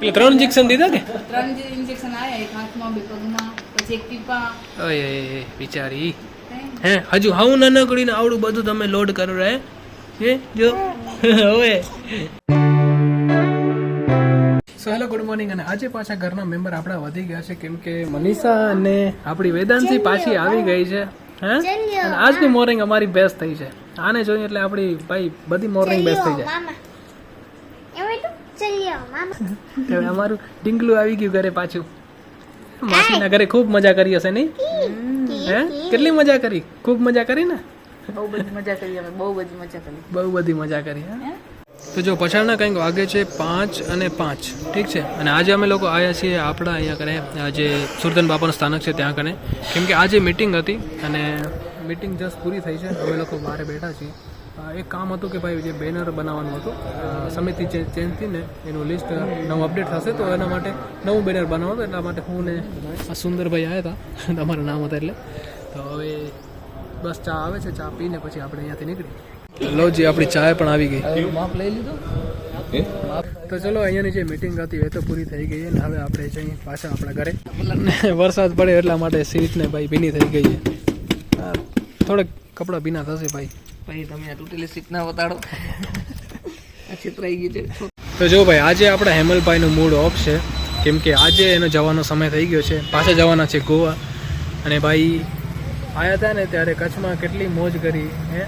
એટલે ત્રણ ઇન્જેક્શન દીધા કે? ત્રણ જે ઇન્જેક્શન આયા એક હાથમાં બે પગમાં પછી એક પીપા. ઓય બિચારી હે? હજુ હાઉ નાનકડીને આવડું બધું તમે લોડ કરો રહે હે? જો. ઓય. સો હેલો ગુડ મોર્નિંગ અને આજે પાછા ઘરના મેમ્બર આપણા વધી ગયા છે કેમ કે મનીષા અને આપણી વેદાંશી પાછી આવી. ગઈ છે હે? અને આજની મોર્નિંગ અમારી બેસ્ટ થઈ છે. આને જોઈએ એટલે આપણી ભાઈ બધી મોર્નિંગ બેસ્ટ થઈ જાય. ચલ્યો હવે અમારું ડીંગલું આવી ગયું ઘરે પાછું. માસીના ઘરે ખૂબ મજા કરી હશે નહીં? હે? કેટલી મજા કરી? ખૂબ મજા કરી ને? બહુ બધી મજા કરી અમે બહુ બધી મજા કરી. બહુ બધી મજા કરી હે? તો જો પછાડના કંઈક વાગે છે પાંચ અને પાંચ. ઠીક છે? અને આજે અમે લોકો આવ્યા છીએ આપણા અહીંયા કને આજે સુરતન બાપાનું સ્થાનક છે ત્યાં કને. કેમ કે આજે મિટિંગ હતી અને મિટિંગ જસ્ટ પૂરી થઈ છે. અમે લોકો બહાર બેઠા છીએ. એક કામ હતું કે ભાઈ જે બેનર બનાવવાનું હતું સમિતિ ચેન્જથી ને એનું લિસ્ટ નવું અપડેટ થશે તો એના માટે નવું બેનર બનાવવાનું હતું એટલા માટે હું ને સુંદરભાઈ આવ્યા હતા તમારા નામ હતા એટલે. તો હવે બસ ચા આવે છે ચા પીને પછી આપણે અહીંયાથી નીકળી લો જી આપણી ચાય પણ આવી ગઈ. માપ લઈ લીધો? તો ચલો અહીંયાની જે મીટિંગ હતી એ તો પૂરી થઈ ગઈ અને હવે આપણે જઈએ પાછા આપણા ઘરે. વરસાદ પડે એટલા માટે સીટ ને ભાઈ ભીની થઈ ગઈ છે. થોડેક કપડાં ભીના થશે ભાઈ. ભાઈ તમે આ તૂટેલી સીટ ના બતાડો આ છેતરાઈ ગયું છે. તો જો ભાઈ, આજે આપણા હેમલભાઈનું મૂડ ઓફ છે. કેમ કે આજે એનો જવાનો સમય થઈ ગયો છે. પાછા જવાના છે ગોવા. અને ભાઈ આયા હતા ને ત્યારે કચ્છમાં કેટલી મોજ કરી, હે?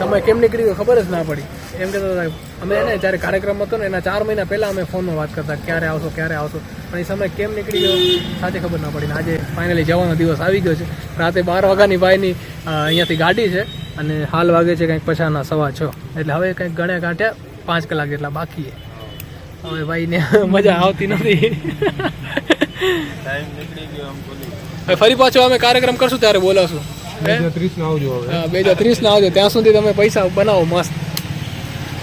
સમય કેમ નીકળી ગયો ખબર જ ના પડી. એમ કહેતા હતા, અમે એને જ્યારે કાર્યક્રમ હતો ને, એના ચાર મહિના પહેલાં અમે ફોનમાં વાત કરતા, ક્યારે આવશો ક્યારે આવશો? પણ એ સમય કેમ નીકળી ગયો સાચે ખબર ના પડી ને આજે ફાઇનલી જવાનો દિવસ આવી ગયો છે. રાતે બાર વાગ્યાની ભાઈની અહીંયાથી ગાડી છે અને હાલ વાગે છે કંઈક પછાના સવા છ. એટલે હવે કંઈક ગણ્યા કાંઠ્યા પાંચ કલાક જેટલા બાકી હવે ભાઈને મજા આવતી નથી. હવે ફરી પાછો અમે કાર્યક્રમ કરશું ત્યારે બોલાવશું. આવજો હા બે હજાર ત્રીસ ના આવજો. ત્યાં સુધી તમે પૈસા બનાવો મસ્ત.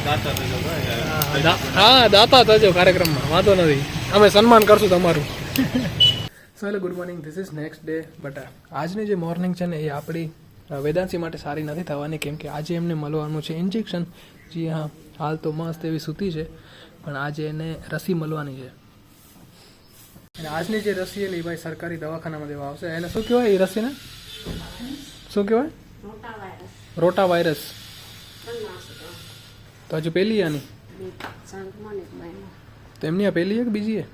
હા, હા દાતા થજો કાર્યક્રમમાં. વાંધો નથી. અમે સન્માન કરશું તમારું. So hello good morning this is next day but આજની જે મોર્નિંગ છે ને એ આપણી વેદાંશી માટે સારી નથી થવાની કેમ કે આજે એમને મળવાનું છે ઇન્જેક્શન જી હા હાલ તો મસ્ત એવી સૂતી છે પણ આજે એને રસી મળવાની છે. અને આજની જે રસી એ ભાઈ સરકારી દવાખાનામાં દેવા આવશે. એને શું કહેવાય એ રસીને? શું કહેવાય? Rota virus. તો હજુ પેલી આની? તો એમની આ પેલી એક બીજી એ?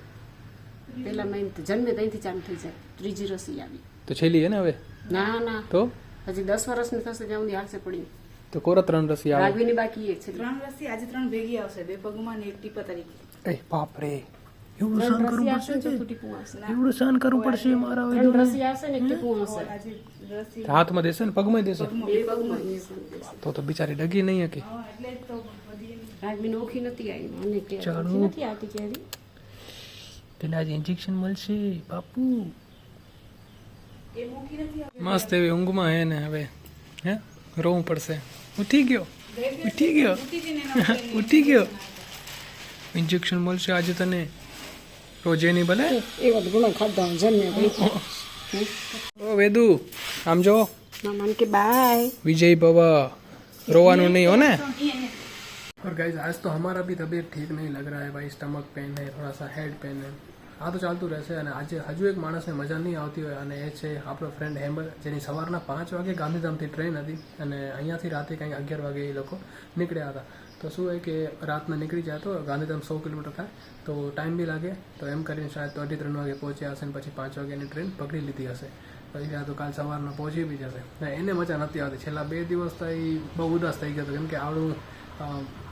પેલા મહિને જન્મે ત્યાંથી ચાલુ થઈ જાય ત્રીજી રસી આવી તો છેલ્લી હે ને હવે? ના ના તો? હજી દસ વર્ષની થશે ત્યાં સુધી હાલશે પડી તો કોરા ત્રણ રસી આવે? રાગવીની બાકી એ છે ત્રણ રસી આજે ત્રણ ભેગી આવશે. બે પગમાં ને એક ટીપા તરીકે. એ બાપ રે એવું સહન કરવું પડશે આવશે ને ચોથું ટીપું આવશે એવું સહન કરવું પડશે મારા હાથમાં દેશે ને? પગમાં દેશે. તો તો બિચારી ડગી નહીં હતી હા, એટલે જ તો બધી એની રાગવીની ઓળખી નથી આવી અને કે ચાલો. ઓળખી નથી આવતી કે હજી. તેને આજે ઇન્જેક્શન મળશે બાપુ. મસ્ત એવી ઊંઘમાં હે ને હવે. હે? રોવું પડશે. ઉઠી ગયો. ઉઠી ગયો. ઉઠી ગયો. ઇન્જેક્શન મળશે આજે તને. રોજે નહીં ભલે એવા તો ઘણા ખાધા જન્મે પછી ઓ વેદુ આમ જો મામાને કે બાય विजय बाबा रोवानो नहीं हो ना और गाइज आज तो हमारा भी तबीयत ठीक नहीं लग रहा है भाई स्टमक पेन है थोड़ा सा हेड पेन है આ તો ચાલતું રહેશે અને આજે હજુ એક માણસને મજા નહીં આવતી હોય અને એ છે આપણો ફ્રેન્ડ હેમલ જેની સવારના પાંચ વાગે ગાંધીધામથી ટ્રેન હતી અને અહીંયાથી રાતે કંઈક અગિયાર વાગે એ લોકો નીકળ્યા હતા તો શું હોય કે રાતના નીકળી જાય તો ગાંધીધામ સો કિલોમીટર થાય, તો ટાઈમ બી લાગે, તો એમ કરીને શાયદ અઢી ત્રણ વાગે પહોંચ્યા હશે ને પછી પાંચ વાગ્યાની ટ્રેન પકડી લીધી હશે. પછી ત્યાં તો કાલ સવારમાં પહોંચી બી જશે. એને મજા નથી આવતી. છેલ્લા બે દિવસ તો એ બહુ ઉદાસ થઈ ગયો હતો. કેમ કે આવડું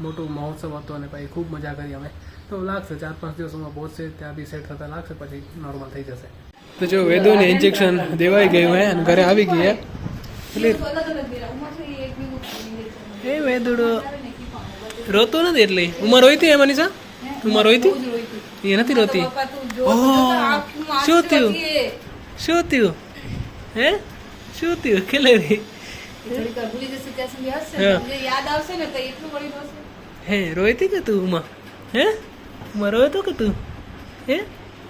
મોટું મહોત્સવ હતો અને પછી ખૂબ મજા કરી અમે. તો લાગશે ચાર પાંચ દિવસોમાં પહોંચશે, ત્યાં બી સેટ થતા લાગશે, પછી નોર્મલ થઈ જશે. તો જો વેદોને ઇન્જેક્શન દેવાઈ ગયું હે અને ઘરે આવી ગઈ એટલે એ વેદુડો રોતો નથી એટલે? ઉંમર હોય હતી એમાં નિશા? ઉંમર હોય હતી એ નથી રોતી? ઓહ. શું થયું? શું થયું? હે? શું થયું? હસશે હા. રોઈતી કે તું ઉમા હે ઉમા રોયો તો કે તું? હે?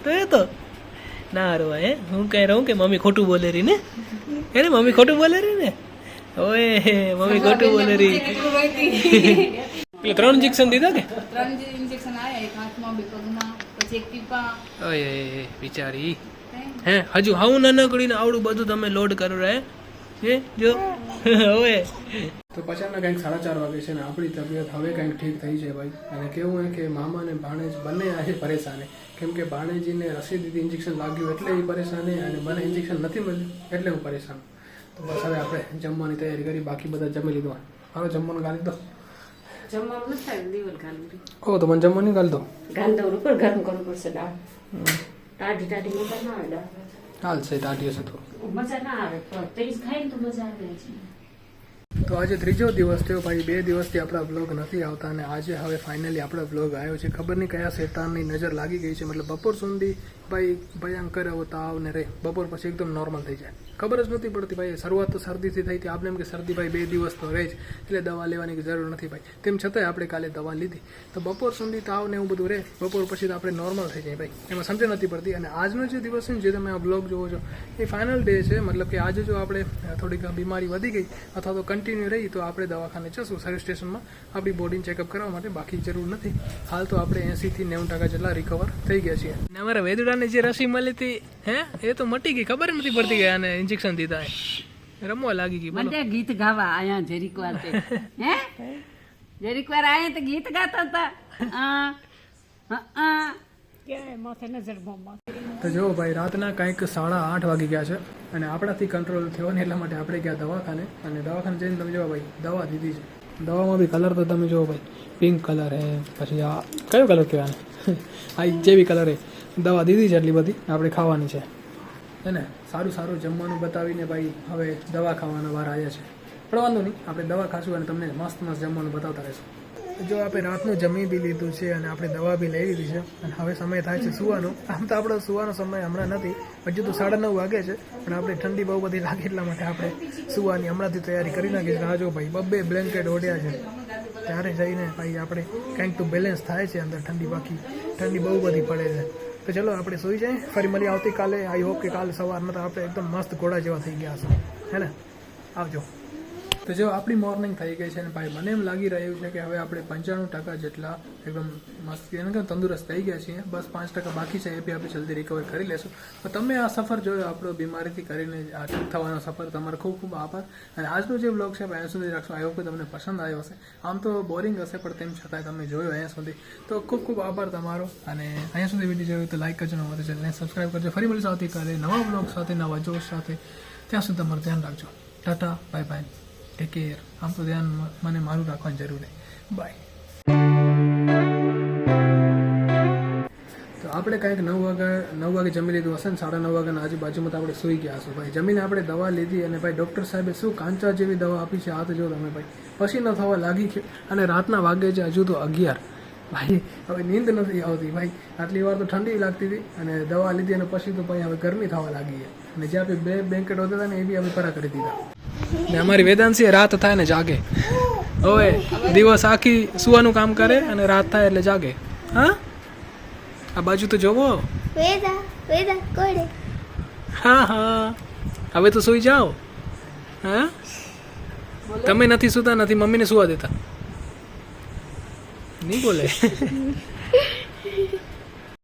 રોયો તો ના રોવા હે? હું કઈ રહું કે મમ્મી ખોટું બોલે રહી ને? હે ને મમ્મી ખોટું બોલે રહી ને? ઓએ મમ્મી ખોટું બોલે રહી એટલે ત્રણ ઇન્જેક્શન દીધા કે? ત્રણ જે ઇન્જેક્શન આયા એક હાથમાં બે પગમાં પછી એક ટીપા અય ઓય, ઓય, બિચારી હે? હજુ હાઉ નાનકડીને આવડું બધું તમે લોડ કરો રે હે? જો. હવે તો પછાડના કંઈક સાડા ચાર વાગે છે ને આપણી તબિયત હવે કંઈક ઠીક થઈ છે ભાઈ. અને કેવું હોય કે મામા અને ભાણેજ બંને આજે પરેશાન. છે. કેમ કે ભાણેજીને રસી દીધી ઇન્જેક્શન લાગ્યું એટલે એ પરેશાન અને મને ઇન્જેક્શન નથી મળ્યું એટલે હું પરેશાન. તો બસ હવે આપણે જમવાની તૈયારી કરી બાકી બધા જમી લીધું. હવે જમવાનું ગાલી દો. જમવાનું નથી થાય દિવસ ગાલું ઓ તો મને જમવાનું ગાલ દો ગાંધો ઉપર ગરમ કરવું પડશે દાળ. ટાઢી ટાઢી મજા ના આવે દાળ. હાલ છે તાટી હશે તો. મજા ના આવે પણ તેજ ખાઈ તો મજા આવે છે તો આજે ત્રીજો દિવસ થયો ભાઈ, બે દિવસથી આપણા બ્લોગ નથી આવતા અને આજે હવે ફાઇનલી આપણો બ્લોગ આવ્યો છે. ખબર નહીં કયા શેતાનની નજર લાગી ગઈ છે. મતલબ બપોર સુધી ભાઈ ભયંકર એવો તાવ ને રે. બપોર પછી એકદમ નોર્મલ થઈ જાય. ખબર જ નથી પડતી ભાઈ, શરૂઆત તો શરદીથી થઈ હતી. આપણે એમ કે શરદી ભાઈ બે દિવસ તો રહે જ. એટલે દવા લેવાની જરૂર નથી ભાઈ. તેમ છતાંય આપણે કાલે દવા લીધી. તો બપોર સુધી તાવ ને એવું બધું રહે બપોર પછી તો આપણે નોર્મલ થઈ જાય ભાઈ. એમાં સમજ નથી પડતી. અને આજનો જે દિવસ છે ને, જે તમે આ બ્લોગ જોવો છો, એ ફાઇનલ ડે છે. મતલબ કે આજે જો આપણે થોડીક બીમારી વધી ગઈ, અથવા તો કન્ટિન્યુ રહી તો આપણે દવાખાને જશું. સર્વિસ સ્ટેશનમાં આપણી બોડીને ચેકઅપ કરવા માટે બાકી જરૂર નથી. હાલ તો આપણે એંસીથી નેવું ટકા જેટલા રિકવર થઈ ગયા છીએ. ને અમારા વેદુડાને જે રસી મળી હતી હે એ તો મટી ગઈ. ખબર નથી પડતી ગઈ અને ઇન્જેક્શન દીધા રમવા લાગી ગઈ મને ગીત ગાવા આયા જરીક વાર હે? જરીક વાર આયા તો ગીત ગાતા હતા. આ, આ ક્યાંય તો જો ભાઈ, રાતના કંઈક સાડા આઠ વાગી ગયા છે અને આપણાથી કંટ્રોલ થયો ને એટલા માટે આપણે ગયા દવાખાને. અને દવાખાને જઈને તમે જોવા ભાઈ, દવા દીધી છે. દવામાં બી કલર તો તમે જુઓ ભાઈ પિંક કલર હે, પછી આ, કયો કલર કહેવાય આ જેવી કલર હે, દવા દીધી છે એટલી બધી, આપણે ખાવાની છે. હે ને? સારું સારું જમવાનું બતાવીને ભાઈ, હવે દવા ખાવાના વાર આવ્યા છે. પણ વાંધો નહીં, આપણે દવા ખાશું અને તમને મસ્ત મસ્ત જમવાનું બતાવતા રહીશું. જો આપણે રાતનું જમી બી લીધું છે અને આપણે દવા બી લઈ લીધી છે, અને હવે સમય થાય છે સુવાનો. આમ તો આપણો સુવાનો સમય હમણાં નથી, હજુ તો સાડા નવ વાગે છે, પણ આપણે ઠંડી બહુ બધી લાગે એટલા માટે આપણે સુવાની હમણાંથી તૈયારી કરી નાખી છે જો ભાઈ, બબ્બે બ્લેન્કેટ ઓઢ્યા છે. ત્યારે જઈને ભાઈ આપણે કંઈક તો બેલેન્સ થાય છે અંદર ઠંડી બાકી. ઠંડી બહુ બધી પડે છે. તો ચલો આપણે સુઈ જાય ફરી મળીએ આવતીકાલે. આઈ હોપ કે કાલે સવારમાં તો આપણે એકદમ મસ્ત ઘોડા જેવા થઈ ગયા છે હે ને? આવજો. તો જો આપણી મોર્નિંગ થઈ ગઈ છે ને ભાઈ, મને એમ લાગી રહ્યું છે કે હવે આપણે પંચાણું ટકા જેટલા એકદમ મસ્ત એને કે તંદુરસ્ત થઈ ગયા છીએ. બસ પાંચ ટકા બાકી છે, એ બી આપણે જલ્દી રિકવર કરી લેશું. તો તમે આ સફર જોયો, આપણો બીમારીથી કરીને આ ઠીક થવાનો સફર, તમારો ખૂબ ખૂબ આભાર. અને આજનો જે બ્લોગ છે અહીંયા સુધી રાખશો. હોપ કે તમને પસંદ આવ્યો હશે. આમ તો બોરિંગ હશે, પણ તેમ છતાંય તમે જોયો અહીંયા સુધી. તો ખૂબ ખૂબ આભાર તમારો. અને અહીંયા સુધી વીડિયો જોયો તો લાઈક કરજો, નવા ચેનલને સબસ્ક્રાઈબ કરજો. ફરી મળીશું આવતીકાલે નવા બ્લોગ સાથે, નવા જોશ સાથે. ત્યાં સુધી તમારું ધ્યાન રાખજો. Tata bye bye take care આમ તો ધ્યાન મને મારું રાખવાની જરૂર નહીં. બાય તો આપણે કાંઈક નવ વાગે નવ વાગે જમી લીધું હશે ને સાડા નવ વાગ્યાના આજુબાજુમાં તો આપણે સૂઈ ગયા હશું. ભાઈ, જમીને આપણે દવા લીધી અને ભાઈ ડૉક્ટર સાહેબે શું કાંચા જેવી દવા આપી છે? તો જો તમે ભાઈ. પસીનો થવા લાગી છે અને રાતના વાગે છે હજુ તો અગિયાર. ભાઈ, હવે નીંદ નથી આવતી. ભાઈ, આટલી વાર તો ઠંડી લાગતી હતી અને દવા લીધી અને પછી તો ભાઈ હવે ગરમી થવા લાગી છે. અને જે આપણે બે બેન્કેટ હોતા હતા ને એ બી અમે પરા કરી દીધા. ને અમારી વેદાંશી રાત થાય ને જાગે. હવે દિવસ આખી સુવાનું કામ કરે અને રાત થાય એટલે જાગે. હા? આ બાજુ તો જોવો હા હા. હવે તો સુઈ જાઓ. હા? તમે નથી સુતા નથી મમ્મીને સુવા દેતા. નહીં બોલે?